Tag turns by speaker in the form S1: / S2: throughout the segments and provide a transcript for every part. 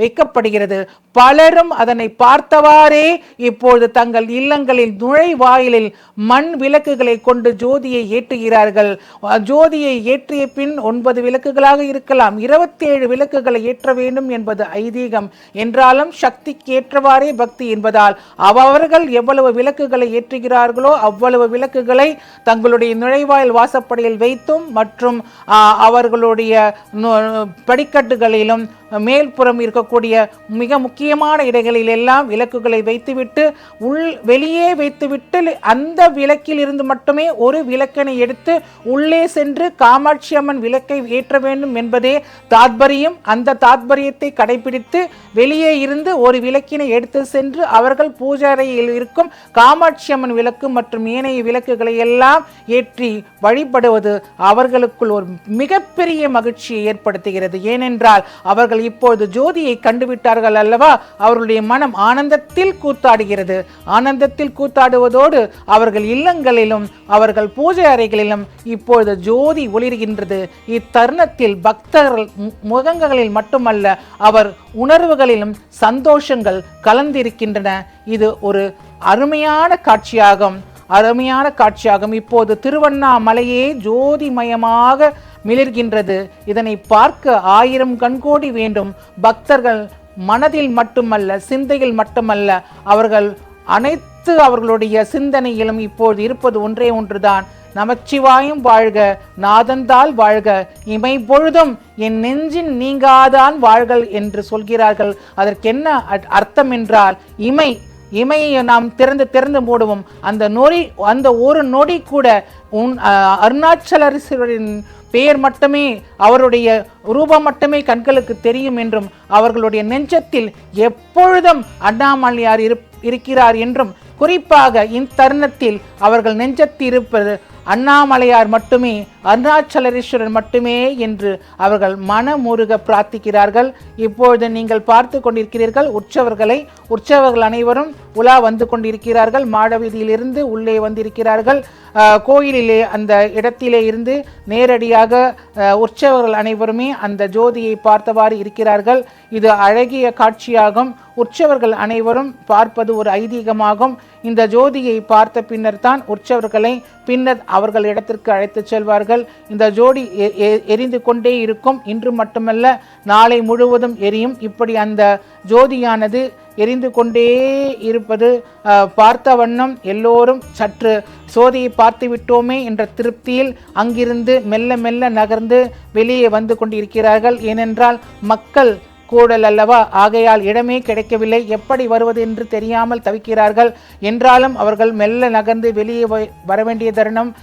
S1: வைக்கப்படுகிறது. பலரும் அதனை பார்த்தவாறே இப்பொழுது தங்கள் இல்லங்களில் நுழைவாயிலில் மண் விளக்குகளை கொண்டு ஜோதியை ஏற்றுகிறார்கள். ஜோதியை ஏற்றிய பின் ஒன்பது விளக்குகளாக இருக்கலாம். இருபத்தி ஏழு விளக்குகளை ஏற்ற வேண்டும் என்பது ஐதீகம். என்றாலும் சக்திக்கு ஏற்றவாறே பக்தி என்பதால் அவர்கள் எவ்வளவு விளக்குகளை ஏற்றுகிறார்களோ அவ்வளவு விளக்குகளை தங்களுடைய நுழைவாயில் வாசப்படியில் வைத்தும் மற்றும் அவர்களுடைய படிக்கட்டுகளிலும் மேல்புறம் இருக்க இருக்கக்கூடிய மிக முக்கியமான இடங்களில் எல்லாம் விளக்குகளை வைத்துவிட்டு உள் வெளியே வைத்துவிட்டு அந்த விளக்கில் இருந்து மட்டுமே ஒரு விளக்கினை எடுத்து உள்ளே சென்று காமாட்சி அம்மன் விளக்கை ஏற்ற வேண்டும் என்பதே தாத்பரியம். அந்த தாத்பரியத்தை கடைபிடித்து வெளியே இருந்து ஒரு விளக்கினை எடுத்து சென்று அவர்கள் பூஜாரையில் இருக்கும் காமாட்சி அம்மன் விளக்கு மற்றும் ஏனைய விளக்குகளை எல்லாம் ஏற்றி வழிபடுவது அவர்களுக்குள் ஒரு மிகப்பெரிய மகிழ்ச்சியை ஏற்படுத்துகிறது. ஏனென்றால் அவர்கள் இப்பொழுது ஜோதியை கண்டுவிட்டார்கள் அல்லவா? அவர்களுடைய மனம் ஆனந்தத்தில் கூத்தாடுகிறது. ஆனந்தத்தில் கூத்தாடுவதோடு அவர்கள் இல்லங்களிலும் அவர்கள் பூஜை அறைகளிலும் இப்பொழுது ஜோதி ஒளிர்கின்றது. இத்தருணத்தில் பக்தர்கள் மு- முகங்களில் மட்டுமல்ல அவர் உணர்வுகளிலும் சந்தோஷங்கள் கலந்திருக்கின்றன. இது ஒரு அருமையான காட்சியாகும். அருமையான காட்சியாகும். இப்போது திருவண்ணாமலையே ஜோதிமயமாக மிளிர்கின்றது. இதனை பார்க்க ஆயிரம் கண்கோடி வேண்டும். பக்தர்கள் மனதில் மட்டுமல்ல சிந்தையில் மட்டுமல்ல அவர்கள் அனைத்து அவர்களுடைய சிந்தனையிலும் இப்போது இருப்பது ஒன்றே ஒன்றுதான். நமச்சிவாயும் வாழ்க நாதந்தால் வாழ்க இமை பொழுதும் என் நெஞ்சின் நீங்காதான் வாழ்கள் என்று சொல்கிறார்கள். அதற்கென்ன அர்த்தம் என்றால் இமை இமையை நாம் திறந்து திறந்து மூடுவோம். அந்த நொடி அந்த ஒரு நொடி கூட உன் அஹ், பெயர் மட்டுமே அவருடைய ரூபம் மட்டுமே கண்களுக்கு தெரியும் என்றும் அவர்களுடைய நெஞ்சத்தில் எப்பொழுதும் அண்ணாமலையார் இருப்- இருக்கிறார் என்றும் குறிப்பாக இத்தருணத்தில் அவர்கள் நெஞ்சத்தில் இருப்பது அண்ணாமலையார் மட்டுமே அருணாச்சலரீஸ்வரர் மட்டுமே என்று அவர்கள் மனமுருக பிரார்த்திக்கிறார்கள். இப்பொழுது நீங்கள் பார்த்து கொண்டிருக்கிறீர்கள் உற்சவர்களை. உற்சவர்கள் அனைவரும் உலா வந்து கொண்டிருக்கிறார்கள். மாடவீதியிலிருந்து உள்ளே வந்திருக்கிறார்கள். கோயிலிலே அந்த இடத்திலே இருந்து நேரடியாக உற்சவர்கள் அனைவருமே அந்த ஜோதியை பார்த்தவாறு இருக்கிறார்கள். இது அழகிய காட்சியாகும். உற்சவர்கள் அனைவரும் பார்ப்பது ஒரு ஐதீகமாகும். இந்த ஜோதியை பார்த்த பின்னர் தான் உற்சவர்களை பின்னர் அவர்கள் இடத்திற்கு அழைத்துச் செல்வார்கள். இந்த ஜோடி எ- எரிந்து கொண்டே இருக்கும். இன்று மட்டுமல்ல நாளை முழுவதும் எரியும். இப்படி அந்த ஜோதியானது எரிந்து கொண்டே இருப்பது பார்த்த வண்ணம் எல்லோரும் சற்று சோதியை பார்த்து விட்டோமே என்ற திருப்தியில் அங்கிருந்து மெல்ல மெல்ல நகர்ந்து வெளியே வந்து கொண்டிருக்கிறார்கள். ஏனென்றால் மக்கள் கூடல் அல்லவா? ஆகையால் இடமே கிடைக்கவில்லை. எப்படி வருவது என்று தெரியாமல் தவிக்கிறார்கள். என்றாலும் அவர்கள் மெல்ல நகர்ந்து வெளியே வ- வர வேண்டிய தருணம்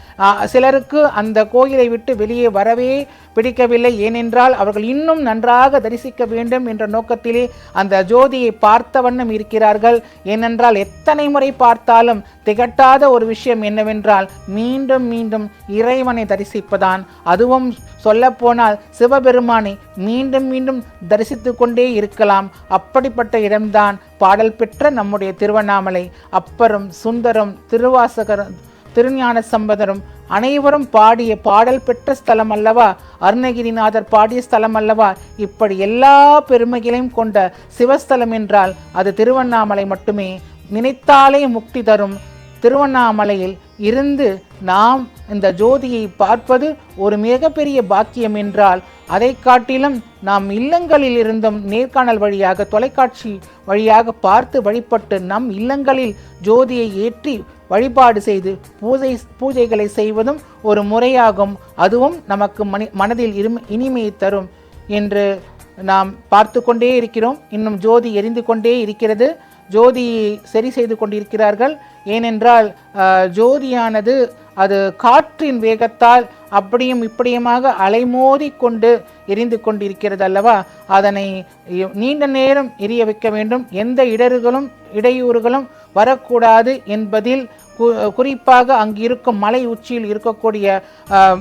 S1: சிலருக்கு அந்த கோயிலை விட்டு வெளியே வரவே பிடிக்கவில்லை. ஏனென்றால் அவர்கள் இன்னும் நன்றாக தரிசிக்க வேண்டும் என்ற நோக்கத்திலே அந்த ஜோதியை பார்த்த வண்ணம் இருக்கிறார்கள். ஏனென்றால் எத்தனை முறை பார்த்தாலும் திகட்டாத ஒரு விஷயம் என்னவென்றால் மீண்டும் மீண்டும் இறைவனை தரிசிப்பதான். அதுவும் சொல்லப்போனால் சிவபெருமானை மீண்டும் மீண்டும் தரிசித்து கொண்டே இருக்கலாம். அப்படிப்பட்ட இடம்தான் பாடல் பெற்ற நம்முடைய திருவண்ணாமலை. அப்பரும் சுந்தரம் திருவாசகரும் திருஞான சம்பதரும் அனைவரும் பாடிய பாடல் பெற்ற ஸ்தலம் அல்லவா அருணகிரிநாதர் பாடிய ஸ்தலம் அல்லவா இப்படி எல்லா பெருமைகளையும் கொண்ட சிவஸ்தலம் என்றால் அது திருவண்ணாமலை மட்டுமே. நினைத்தாலே முக்தி தரும். திருவண்ணாமலையில் இருந்து நாம் இந்த ஜோதியை பார்ப்பது ஒரு மிகப்பெரிய பாக்கியம் என்றால் அதை காட்டிலும் நாம் இல்லங்களில் இருந்தும் நேர்காணல் வழியாக தொலைக்காட்சி வழியாக பார்த்து வழிபட்டு நம் இல்லங்களில் ஜோதியை ஏற்றி வழிபாடு செய்து பூஜை பூஜைகளை செய்வதும் ஒரு முறையாகும். அதுவும் நமக்கு மனி மனதில் இரும் இனிமையை தரும் என்று நாம் பார்த்து கொண்டே இருக்கிறோம். இன்னும் ஜோதி எரிந்து கொண்டே இருக்கிறது. ஜோதியை சரி செய்து கொண்டிருக்கிறார்கள். ஏனென்றால் ஜோதியானது அது காற்றின் வேகத்தால் அப்படியும் இப்படியுமாக அலைமோதி கொண்டு எரிந்து கொண்டிருக்கிறது அல்லவா அதனை நீண்ட நேரம் எரிய வைக்க வேண்டும். எந்த இடர்களும் இடையூறுகளும் வரக்கூடாது என்பதில் கு- குறிப்பாக அங்கு இருக்கும் மலை உச்சியில் இருக்கக்கூடிய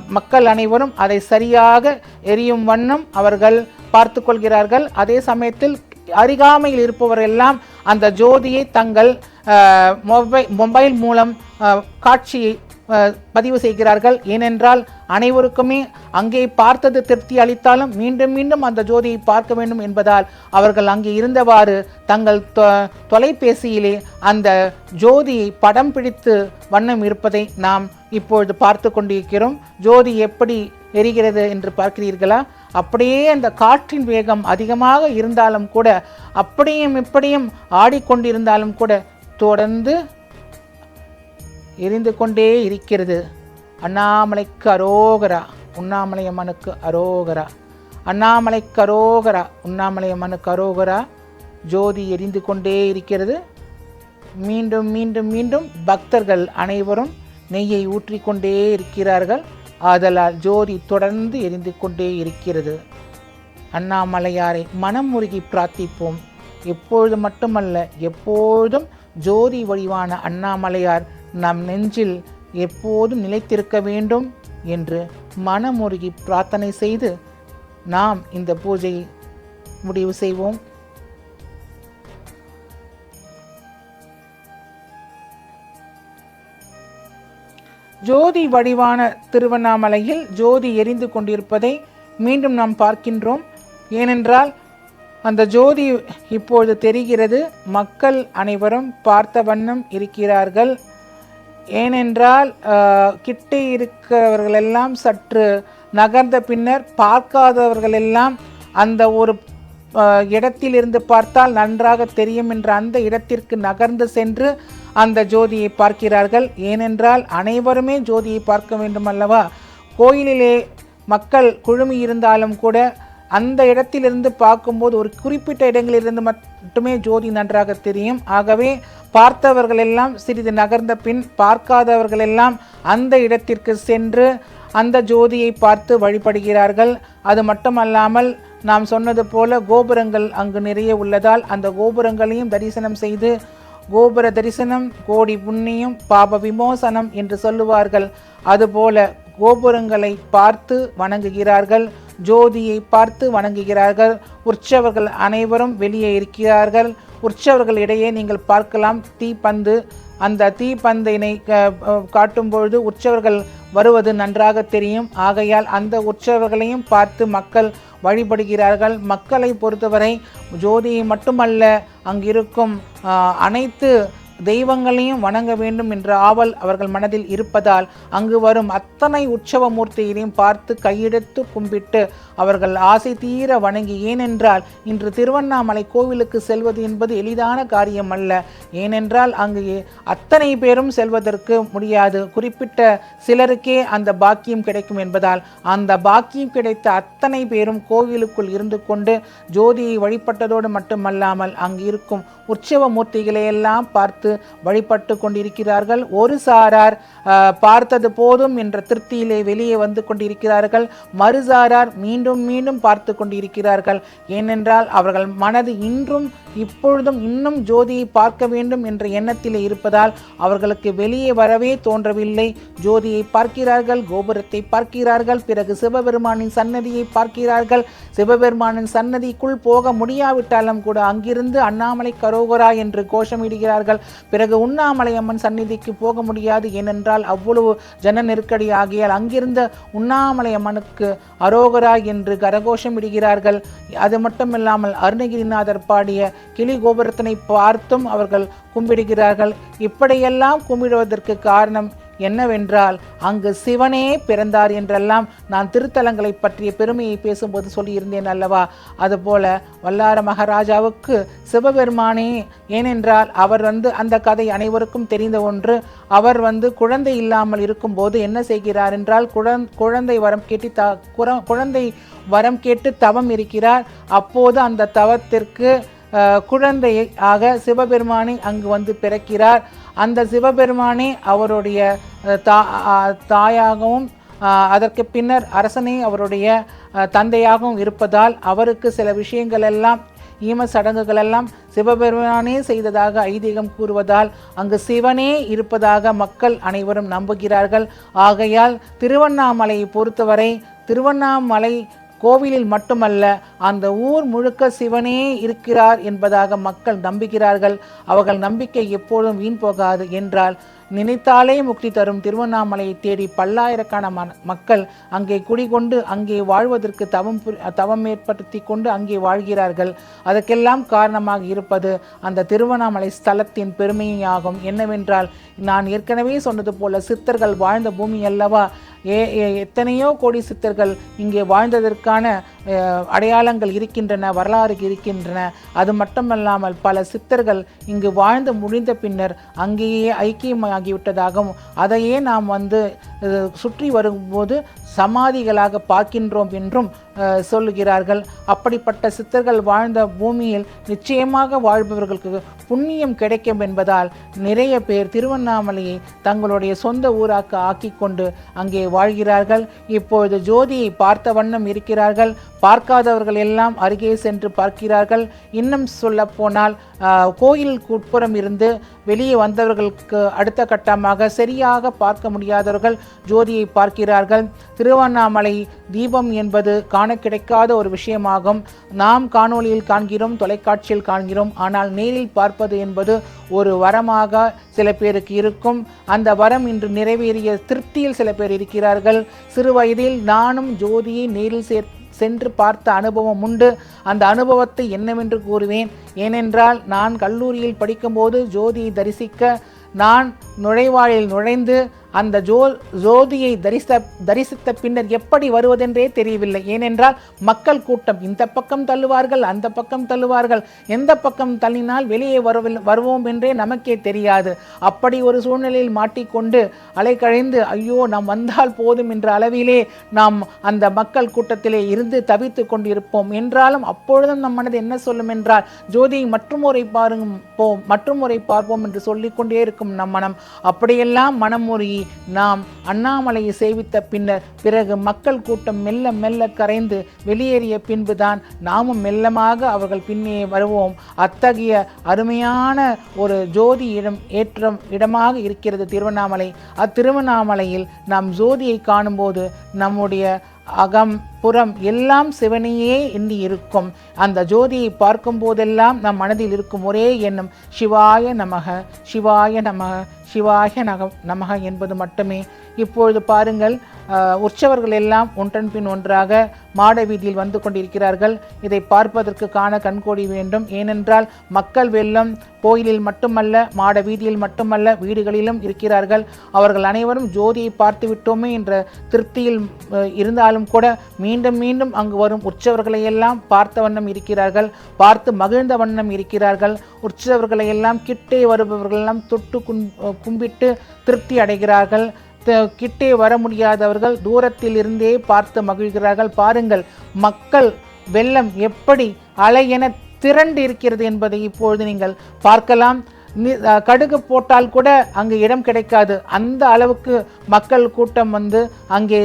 S1: மக்கள் அனைவரும் அதை சரியாக எரியும் வண்ணம் அவர்கள் பார்த்து கொள்கிறார்கள் அதே சமயத்தில் அருகாமையில் இருப்பவர் எல்லாம் அந்த ஜோதியை தங்கள் மொபைல் மொபைல் மூலம் காட்சியை பதிவு செய்கிறார்கள். ஏனென்றால் அனைவருக்குமே அங்கே பார்த்தது திருப்தி அளித்தாலும் மீண்டும் மீண்டும் அந்த ஜோதியை பார்க்க வேண்டும் என்பதால் அவர்கள் அங்கே இருந்தவாறு தங்கள் தொ- தொலைபேசியிலே அந்த ஜோதியை படம் பிடித்து வண்ணம் இருப்பதை நாம் இப்பொழுது பார்த்து கொண்டிருக்கிறோம். ஜோதி எப்படி எரிகிறது என்று பார்க்கிறீர்களா? அப்படியே அந்த காற்றின் வேகம் அதிகமாக இருந்தாலும் கூட அப்படியும் இப்படியும் ஆடிக்கொண்டிருந்தாலும் கூட தொடர்ந்து எரிந்து கொண்டே இருக்கிறது. அண்ணாமலைக்கு அரோகரா உண்ணாமலை அம்மனுக்கு அரோகரா. அண்ணாமலைக்கு அரோகரா உண்ணாமலை அம்மனுக்கு அரோகரா. ஜோதி எரிந்து கொண்டே இருக்கிறது. மீண்டும் மீண்டும் மீண்டும் பக்தர்கள் அனைவரும் நெய்யை ஊற்றிக்கொண்டே இருக்கிறார்கள். ஆதலால் ஜோதி தொடர்ந்து எரிந்து கொண்டே இருக்கிறது. அண்ணாமலையாரை மனம் முருகி பிரார்த்திப்போம். எப்பொழுது மட்டுமல்ல எப்பொழுதும் ஜோதி வடிவான அண்ணாமலையார் நம் நெஞ்சில் எப்போதும் நிலைத்திருக்க வேண்டும் என்று மனமுருகி பிரார்த்தனை செய்து நாம் இந்த பூஜையை முடிவு செய்வோம். ஜோதி வடிவான திருவண்ணாமலையில் ஜோதி எரிந்து கொண்டிருப்பதை மீண்டும் நாம் பார்க்கின்றோம். ஏனென்றால் அந்த ஜோதி இப்பொழுது தெரிகிறது மக்கள் அனைவரும் பார்த்த வண்ணம் இருக்கிறார்கள். ஏனென்றால் கிட்டே இருக்கிறவர்களெல்லாம் சற்று நகர்ந்த பின்னர் பார்க்காதவர்களெல்லாம் அந்த ஒரு இடத்திலிருந்து பார்த்தால் நன்றாக தெரியும் என்ற அந்த இடத்திற்கு நகர்ந்து சென்று அந்த ஜோதியை பார்க்கிறார்கள். ஏனென்றால் அனைவருமே ஜோதியை பார்க்க வேண்டும் அல்லவா கோயிலிலே மக்கள் குழுமி இருந்தாலும் கூட அந்த இடத்திலிருந்து பார்க்கும்போது ஒரு குறிப்பிட்ட இடங்களிலிருந்து மட்டுமே ஜோதி நன்றாக தெரியும். ஆகவே பார்த்தவர்கள் எல்லாம் சிறிது நகர்ந்த பின் பார்க்காதவர்கள் எல்லாம் அந்த இடத்திற்கு சென்று அந்த ஜோதியை பார்த்து வழிபடுகிறார்கள். அது மட்டுமல்லாமல் நாம் சொன்னது போல கோபுரங்கள் அங்கு நிறைய உள்ளதால் அந்த கோபுரங்களையும் தரிசனம் செய்து கோபுர தரிசனம் கோடி புண்ணியம் பாப விமோசனம் என்று சொல்லுவார்கள். அதுபோல கோபுரங்களை பார்த்து வணங்குகிறார்கள். ஜோதியை பார்த்து வணங்குகிறார்கள். உற்சவர்கள் அனைவரும் வெளியே இருக்கிறார்கள். உற்சவர்கள் இடையே நீங்கள் பார்க்கலாம் தீப்பந்து அந்த தீப்பந்தினை காட்டும்பொழுது உற்சவர்கள் வருவது நன்றாக தெரியும். ஆகையால் அந்த உற்சவர்களையும் பார்த்து மக்கள் வழிபடுகிறார்கள். மக்களை பொறுத்தவரை ஜோதியை மட்டுமல்ல அங்கிருக்கும் அனைத்து தெய்வங்களையும் வணங்க வேண்டும் என்ற ஆவல் அவர்கள் மனதில் இருப்பதால் அங்கு வரும் அத்தனை உற்சவ மூர்த்தியையும் பார்த்து கையெடுத்து கும்பிட்டு அவர்கள் ஆசை தீர வணங்கி ஏனென்றால் இன்று திருவண்ணாமலை கோவிலுக்கு செல்வது என்பது எளிதான காரியம் அல்ல. ஏனென்றால் அங்கு அத்தனை பேரும் செல்வதற்கு முடியாது. குறிப்பிட்ட சிலருக்கே அந்த பாக்கியம் கிடைக்கும் என்பதால் அந்த பாக்கியம் கிடைத்த அத்தனை பேரும் கோவிலுக்குள் இருந்து கொண்டு ஜோதியை வழிபட்டதோடு மட்டுமல்லாமல் அங்கு இருக்கும் உற்சவ மூர்த்திகளை எல்லாம் பார்த்து வழிபட்டு கொண்டிருக்கிறார்கள். ஒரு சாரார் பார்த்தது போதும் என்ற திருப்தியிலே வெளியே வந்து கொண்டிருக்கிறார்கள். மறுசாரார் மீண்டும் மீண்டும் மீண்டும் பார்த்து கொண்டிருக்கிறார்கள். ஏனென்றால் அவர்கள் மனது இன்றும் இப்பொழுதும் இன்னும் ஜோதியை பார்க்க வேண்டும் என்ற எண்ணத்திலே இருப்பதால் அவர்களுக்கு வெளியே வரவே தோன்றவில்லை. ஜோதியை பார்க்கிறார்கள் கோபுரத்தை பார்க்கிறார்கள் பிறகு சிவபெருமானின் சன்னதியை பார்க்கிறார்கள். சிவபெருமானின் சன்னதிக்குள் போக முடியாவிட்டாலும் கூட அங்கிருந்து அண்ணாமலை கரோகரா என்று கோஷமிடுகிறார்கள். பிறகு உண்ணாமலை அம்மன் சந்நிதிக்கு போக முடியாது. ஏனென்றால் அவ்வளவு ஜன நெருக்கடி ஆகியால் அங்கிருந்த உண்ணாமலை அம்மனுக்கு அரோகரா என்று கரகோஷம் இடுகிறார்கள் அது மட்டுமில்லாமல் அருணகிரிநாதர் பாடிய கிளி கோபுரத்தினை பார்த்தும் அவர்கள் கும்பிடுகிறார்கள். இப்படியெல்லாம் கும்பிடுவதற்கு காரணம் என்னவென்றால் அங்கு சிவனே பிறந்தார் என்றெல்லாம் நான் திருத்தலங்களை பற்றிய பெருமையை பேசும்போது சொல்லியிருந்தேன் அல்லவா? அதுபோல வல்லார மகாராஜாவுக்கு சிவபெருமானே ஏனென்றால் அவர் வந்து அந்த கதை அனைவருக்கும் தெரிந்த ஒன்று. அவர் வந்து குழந்தை இல்லாமல் இருக்கும்போது என்ன செய்கிறார் என்றால் குழந் குழந்தை வரம் கேட்டு த குழந்தை வரம் கேட்டு தவம் இருக்கிறார். அப்போது அந்த தவத்திற்கு குழந்தையை ஆக சிவபெருமானை அங்கு வந்து பிறக்கிறார். அந்த சிவபெருமானே அவருடைய தா தாயாகவும் அதற்கு பின்னர் அரசனே அவருடைய தந்தையாகவும் இருப்பதால் அவருக்கு சில விஷயங்கள் எல்லாம் ஈம சடங்குகள் எல்லாம் சிவபெருமானே செய்ததாக ஐதீகம் கூறுவதால் அங்கு சிவனே இருப்பதாக மக்கள் அனைவரும் நம்புகிறார்கள். ஆகையால் திருவண்ணாமலையை பொறுத்தவரை திருவண்ணாமலை கோவிலில் மட்டுமல்ல அந்த ஊர் முழுக்க சிவனே இருக்கிறார் என்பதாக மக்கள் நம்புகிறார்கள். அவர்கள் நம்பிக்கை எப்போதும் வீண் போகாது என்றால் நினைத்தாலே முக்தி தரும் திருவண்ணாமலையை தேடி பல்லாயிரக்கான மக்கள் அங்கே குடிகொண்டு அங்கே வாழ்வதற்கு தவம் புரி- தவம் ஏற்படுத்தி கொண்டு அங்கே வாழ்கிறார்கள். அதற்கெல்லாம் காரணமாக இருப்பது அந்த திருவண்ணாமலை ஸ்தலத்தின் பெருமையாகும். என்னவென்றால் நான் ஏற்கனவே சொன்னது போல சித்தர்கள் வாழ்ந்த பூமி அல்லவா? எத்தனையோ கோடி சித்தர்கள் இங்கே வாழ்ந்ததற்கான அடையாளங்கள் இருக்கின்றன வரலாறு இருக்கின்றன. அது மட்டுமல்லாமல் பல சித்தர்கள் இங்கு வாழ்ந்து முடிந்த பின்னர் அங்கேயே ஐக்கியமாகிவிட்டதாகவும் அதையே நாம் வந்து சுற்றி வரும்போது சமாதிகளாக பார்க்கின்றோம் என்றும் சொல்லுகிறார்கள். அப்படிப்பட்ட சித்தர்கள் வாழ்ந்த பூமியில் நிச்சயமாக வாழ்பவர்களுக்கு புண்ணியம் கிடைக்கும் என்பதால் நிறைய பேர் திருவண்ணாமலையை தங்களுடைய சொந்த ஊராக்க ஆக்கி கொண்டு அங்கே வாழ்கிறார்கள். இப்பொழுது ஜோதியை பார்த்த வண்ணம் இருக்கிறார்கள். பார்க்காதவர்கள் எல்லாம் அருகே சென்று பார்க்கிறார்கள். இன்னும் சொல்ல போனால் கோயிலுக்கு உட்புறம் இருந்து வெளியே வந்தவர்களுக்கு அடுத்த கட்டமாக சரியாக பார்க்க முடியாதவர்கள் ஜோதியை பார்க்கிறார்கள். திருவண்ணாமலை தீபம் என்பது காண கிடைக்காத ஒரு விஷயமாகும். நாம் காணொளியில் காண்கிறோம் தொலைக்காட்சியில் காண்கிறோம். ஆனால் நேரில் பார்ப்பது என்பது ஒரு வரமாக சில பேருக்கு இருக்கும். அந்த வரம் இன்று நிறைவேறிய திருப்தியில் சில பேர் இருக்கிறார்கள். சிறு வயதில் நானும் ஜோதியை நேரில் சேர் சென்று பார்த்த அனுபவம் உண்டு. அந்த அனுபவத்தை என்னவென்று கூறுவேன்? ஏனென்றால் நான் கல்லூரியில் படிக்கும்போது ஜோதியை தரிசிக்க நான் நுழைவாயில் நுழைந்து அந்த ஜோ ஜோதியை தரிச தரிசித்த பின்னர் எப்படி வருவதென்றே தெரியவில்லை. ஏனென்றால் மக்கள் கூட்டம் இந்த பக்கம் தள்ளுவார்கள் அந்த பக்கம் தள்ளுவார்கள். எந்த பக்கம் தள்ளினால் வெளியே வரவில் வருவோம் என்றே நமக்கே தெரியாது. அப்படி ஒரு சூழ்நிலையில் மாட்டிக்கொண்டு அலைக்கழிந்து ஐயோ நாம் வந்தால் போதும் என்ற அளவிலே நாம் அந்த மக்கள் கூட்டத்திலே இருந்து தவித்து கொண்டிருப்போம். என்றாலும் அப்பொழுதும் நம் மனது என்ன சொல்லும் என்றால் ஜோதியை மற்றும் முறை பாருங்க போம் மற்றும் முறை பார்ப்போம் என்று சொல்லிக்கொண்டே இருக்கும் நம் மனம். அப்படியெல்லாம் மனம் முறியி நாம் அண்ணாமலையை சேவித்த பின்னர் பிறகு மக்கள் கூட்டம் மெல்ல மெல்ல கரைந்து வெளியேறிய பின்புதான் நாமும் மெல்லமாக அவர்கள் பின்னே வருவோம். அத்தகைய அருமையான ஒரு ஜோதி இடம் ஏற்றம் இடமாக இருக்கிறது திருவண்ணாமலை. அத்திருவண்ணாமலையில் நாம் ஜோதியை காணும்போது நம்முடைய அகம் புறம் எல்லாம் சிவனையே எண்ணி இருக்கும். அந்த ஜோதியை பார்க்கும் போதெல்லாம் நம் மனதில் இருக்கும் ஒரே எண்ணம் சிவாய நமக சிவாய நமக சிவாய நக நமக என்பது மட்டுமே. இப்பொழுது பாருங்கள் உற்சவர்கள் எல்லாம் ஒன்றன் பின் ஒன்றாக மாட வீதியில் வந்து கொண்டிருக்கிறார்கள். இதை பார்ப்பதற்கு காண கண்கோடி வேண்டும். ஏனென்றால் மக்கள் வெள்ளம் கோயிலில் மட்டுமல்ல மாட வீதியில் மட்டுமல்ல வீடுகளிலும் இருக்கிறார்கள். அவர்கள் அனைவரும் ஜோதியை பார்த்து விட்டோமே என்ற திருப்தியில் இருந்தாலும் கூட மீண்டும் மீண்டும் அங்கு வரும் உற்சவர்களை எல்லாம் பார்த்த வண்ணம் இருக்கிறார்கள். பார்த்து மகிழ்ந்த வண்ணம் இருக்கிறார்கள். உற்சவர்களை எல்லாம் கிட்டே வருபவர்கள் எல்லாம் தொட்டு கும்பிட்டு திருப்தி அடைகிறார்கள். கிட்டே வர முடியாதவர்கள் தூரத்தில் இருந்தே பார்த்து மகிழ்கிறார்கள். பாருங்கள் மக்கள் வெள்ளம் எப்படி அலை என திரண்டு இருக்கிறது என்பதை இப்பொழுது நீங்கள் பார்க்கலாம். கடுகு போட்டால் கூட அங்கு இடம் கிடைக்காது. அந்த அளவுக்கு மக்கள் கூட்டம் வந்து அங்கே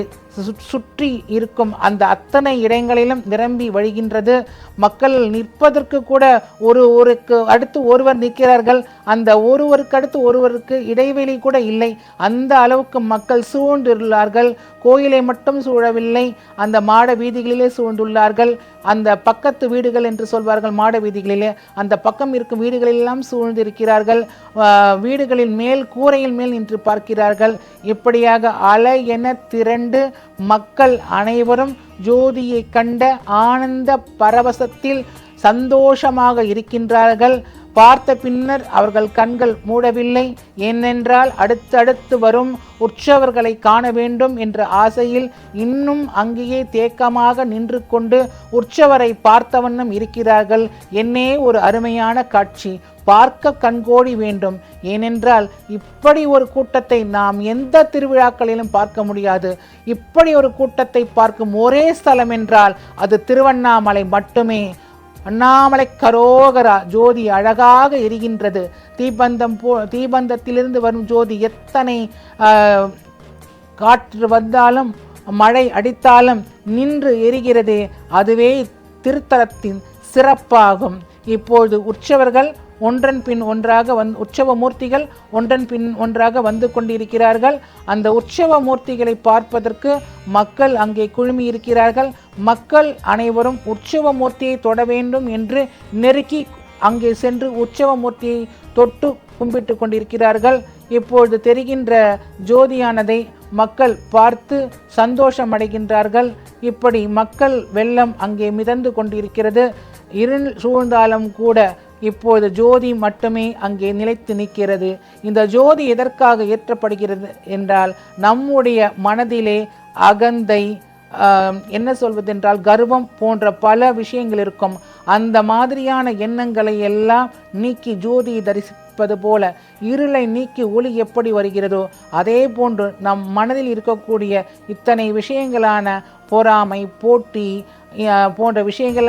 S1: சுற்றி இருக்கும் அந்த அத்தனை இடங்களிலும் நிரம்பி வழிகின்றது. மக்கள் நிற்பதற்கு கூட ஒரு ஒருக்கு அடுத்து ஒருவர் நிற்கிறார்கள். அந்த ஒருவருக்கு அடுத்து ஒருவருக்கு இடைவெளி கூட இல்லை. அந்த அளவுக்கு மக்கள் சூழ்ந்துள்ளார்கள். கோயிலை மட்டும் சூழவில்லை. அந்த மாட வீதிகளிலே சூழ்ந்துள்ளார்கள். அந்த பக்கத்து வீடுகள் என்று சொல்வார்கள் மாட வீதிகளிலே. அந்த பக்கம் இருக்கும் வீடுகளெல்லாம் சூழ்ந்திருக்கிறார்கள். வீடுகளின் மேல் கூரையின் மேல் நின்று பார்க்கிறார்கள். இப்படியாக அலை என திரண்டு மக்கள் அனைவரும் ஜோதியை கண்ட ஆனந்த பரவசத்தில் சந்தோஷமாக இருக்கின்றார்கள். பார்த்த பின்னர் அவர்கள் கண்கள் மூடவில்லை. ஏனென்றால் அடுத்தடுத்து வரும் உற்சவர்களை காண வேண்டும் என்ற ஆசையில் இன்னும் அங்கேயே தேக்கமாக நின்று கொண்டு உற்சவரை பார்த்த வண்ணம் இருக்கிறார்கள். என்னே ஒரு அருமையான காட்சி. பார்க்க கண்கோடி வேண்டும். ஏனென்றால் இப்படி ஒரு கூட்டத்தை நாம் எந்த திருவிழாக்களிலும் பார்க்க முடியாது. இப்படி ஒரு கூட்டத்தை பார்க்கும் ஒரே ஸ்தலம் என்றால் அது திருவண்ணாமலை மட்டுமே. அண்ணாமலை கரோகரா ஜோதி அழகாக எரிகின்றது. தீபந்தம் போ தீபந்தத்திலிருந்து வரும் ஜோதி எத்தனை காற்று வந்தாலும் மழை அடித்தாலும் நின்று எரிகிறதே அதுவே திருத்தலத்தின் சிறப்பாகும். இப்போது உற்சவர்கள் ஒன்றன் பின் ஒன்றாக வந் உற்சவ மூர்த்திகள் ஒன்றன் பின் ஒன்றாக வந்து கொண்டிருக்கிறார்கள். அந்த உற்சவ மூர்த்திகளை பார்ப்பதற்கு மக்கள் அங்கே குழுமி இருக்கிறார்கள். மக்கள் அனைவரும் உற்சவ மூர்த்தியை தொட வேண்டும் என்று நெருக்கி அங்கே சென்று உற்சவ மூர்த்தியை தொட்டு கும்பிட்டு கொண்டிருக்கிறார்கள். இப்பொழுது தெரிகின்ற ஜோதியானதை மக்கள் பார்த்து சந்தோஷம் அடைகின்றார்கள் இப்படி மக்கள் வெள்ளம் அங்கே மிதந்து கொண்டிருக்கிறது. இருள் சூழ்ந்தாலும் கூட இப்போது ஜோதி மட்டுமே அங்கே நிலைத்து நிற்கிறது. இந்த ஜோதி எதற்காக ஏற்றப்படுகிறது என்றால் நம்முடைய மனதிலே அகந்தை என்ன சொல்வதென்றால் கர்வம் போன்ற பல விஷயங்கள் இருக்கும். அந்த மாதிரியான எண்ணங்களை எல்லாம் நீக்கி ஜோதியை தரிசிப்பது போல இருளை நீக்கி ஒளி எப்படி வருகிறதோ அதே போன்று நம் மனதில் இருக்கக்கூடிய இத்தனை விஷயங்களான பொறாமை போட்டி போன்ற விஷயங்கள்